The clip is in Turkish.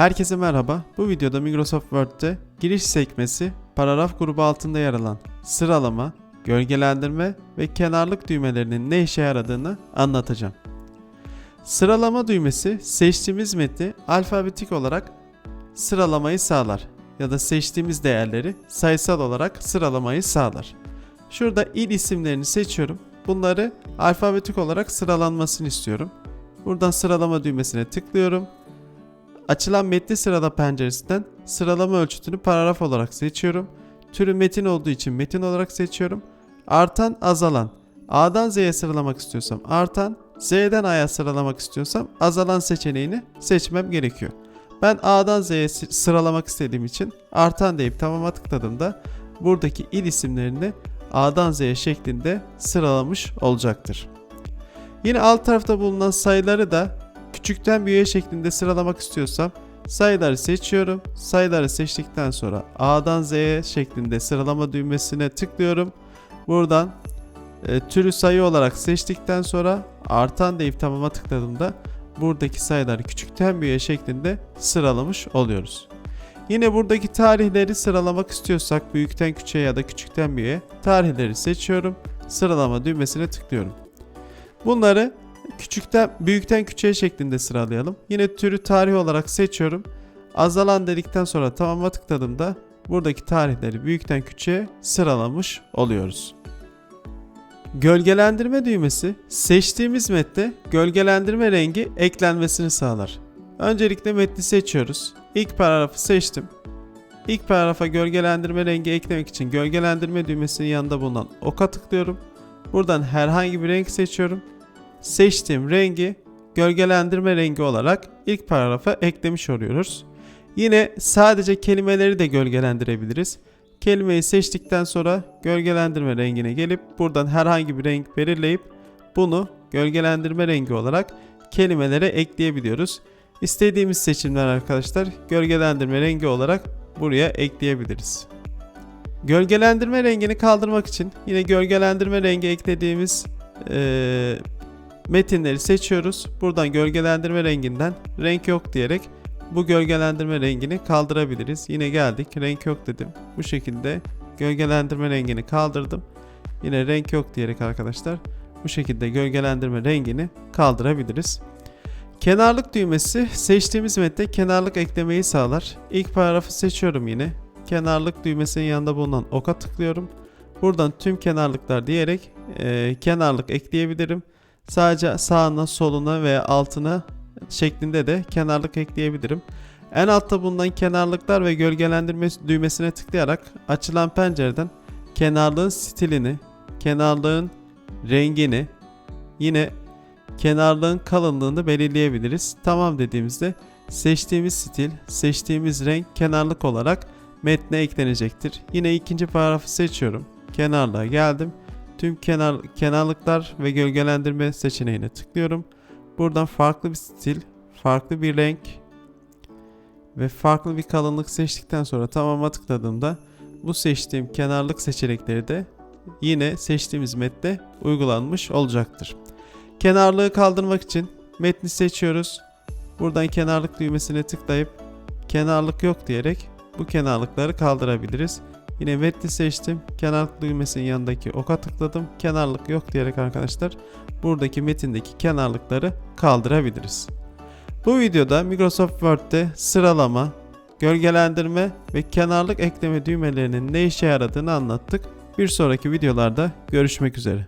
Herkese merhaba. Bu videoda Microsoft Word'de giriş sekmesi paragraf grubu altında yer alan sıralama, gölgelendirme ve kenarlık düğmelerinin ne işe yaradığını anlatacağım. Sıralama düğmesi seçtiğimiz metni alfabetik olarak sıralamayı sağlar ya da seçtiğimiz değerleri sayısal olarak sıralamayı sağlar. Şurada il isimlerini seçiyorum. Bunları alfabetik olarak sıralanmasını istiyorum. Buradan sıralama düğmesine tıklıyorum. Açılan metni sırala penceresinden sıralama ölçütünü paragraf olarak seçiyorum. Türü metin olduğu için metin olarak seçiyorum. Artan azalan. A'dan Z'ye sıralamak istiyorsam artan, Z'den A'ya sıralamak istiyorsam azalan seçeneğini seçmem gerekiyor. Ben A'dan Z'ye sı- sıralamak istediğim için artan deyip tamama tıkladığımda buradaki il isimlerini A'dan Z'ye şeklinde sıralamış olacaktır. Yine alt tarafta bulunan sayıları da küçükten büyüğe şeklinde sıralamak istiyorsam sayıları seçiyorum. Sayıları seçtikten sonra A'dan Z'ye şeklinde sıralama düğmesine tıklıyorum. Buradan e, türü sayı olarak seçtikten sonra artan deyip tamama tıkladığımda buradaki sayıları küçükten büyüğe şeklinde sıralamış oluyoruz. Yine buradaki tarihleri sıralamak istiyorsak büyükten küçüğe ya da küçükten büyüğe tarihleri seçiyorum. Sıralama düğmesine tıklıyorum. Bunları küçükten büyükten küçüğe şeklinde sıralayalım. Yine türü tarih olarak seçiyorum. Azalan dedikten sonra tamama tıkladığımda buradaki tarihleri büyükten küçüğe sıralamış oluyoruz. Gölgelendirme düğmesi seçtiğimiz metne gölgelendirme rengi eklenmesini sağlar. Öncelikle metni seçiyoruz. İlk paragrafı seçtim. İlk paragrafa gölgelendirme rengi eklemek için gölgelendirme düğmesinin yanında bulunan oka tıklıyorum. Buradan herhangi bir renk seçiyorum. Seçtiğim rengi gölgelendirme rengi olarak ilk paragrafa eklemiş oluyoruz. Yine sadece kelimeleri de gölgelendirebiliriz. Kelimeyi seçtikten sonra gölgelendirme rengine gelip buradan herhangi bir renk belirleyip bunu gölgelendirme rengi olarak kelimelere ekleyebiliyoruz. İstediğimiz seçimler arkadaşlar gölgelendirme rengi olarak buraya ekleyebiliriz. Gölgelendirme rengini kaldırmak için yine gölgelendirme rengi eklediğimiz eee, metinleri seçiyoruz. Buradan gölgelendirme renginden renk yok diyerek bu gölgelendirme rengini kaldırabiliriz. Yine geldik renk yok dedim. Bu şekilde gölgelendirme rengini kaldırdım. Yine renk yok diyerek arkadaşlar bu şekilde gölgelendirme rengini kaldırabiliriz. Kenarlık düğmesi seçtiğimiz metne kenarlık eklemeyi sağlar. İlk paragrafı seçiyorum yine. Kenarlık düğmesinin yanında bulunan oka tıklıyorum. Buradan tüm kenarlıklar diyerek e, kenarlık ekleyebilirim. Sadece sağına, soluna veya altına şeklinde de kenarlık ekleyebilirim. En altta bulunan kenarlıklar ve gölgelendirme düğmesine tıklayarak açılan pencereden kenarlığın stilini, kenarlığın rengini, yine kenarlığın kalınlığını belirleyebiliriz. Tamam dediğimizde seçtiğimiz stil, seçtiğimiz renk kenarlık olarak metne eklenecektir. Yine ikinci paragrafı seçiyorum. Kenarlığa geldim. Tüm kenar kenarlıklar ve gölgelendirme seçeneğine tıklıyorum. Buradan farklı bir stil, farklı bir renk ve farklı bir kalınlık seçtikten sonra tamama tıkladığımda bu seçtiğim kenarlık seçenekleri de yine seçtiğimiz metne uygulanmış olacaktır. Kenarlığı kaldırmak için metni seçiyoruz. Buradan kenarlık düğmesine tıklayıp kenarlık yok diyerek bu kenarlıkları kaldırabiliriz. Yine metni seçtim. Kenarlık düğmesinin yanındaki oka tıkladım. Kenarlık yok diyerek arkadaşlar buradaki metindeki kenarlıkları kaldırabiliriz. Bu videoda Microsoft Word'de sıralama, gölgelendirme ve kenarlık ekleme düğmelerinin ne işe yaradığını anlattık. Bir sonraki videolarda görüşmek üzere.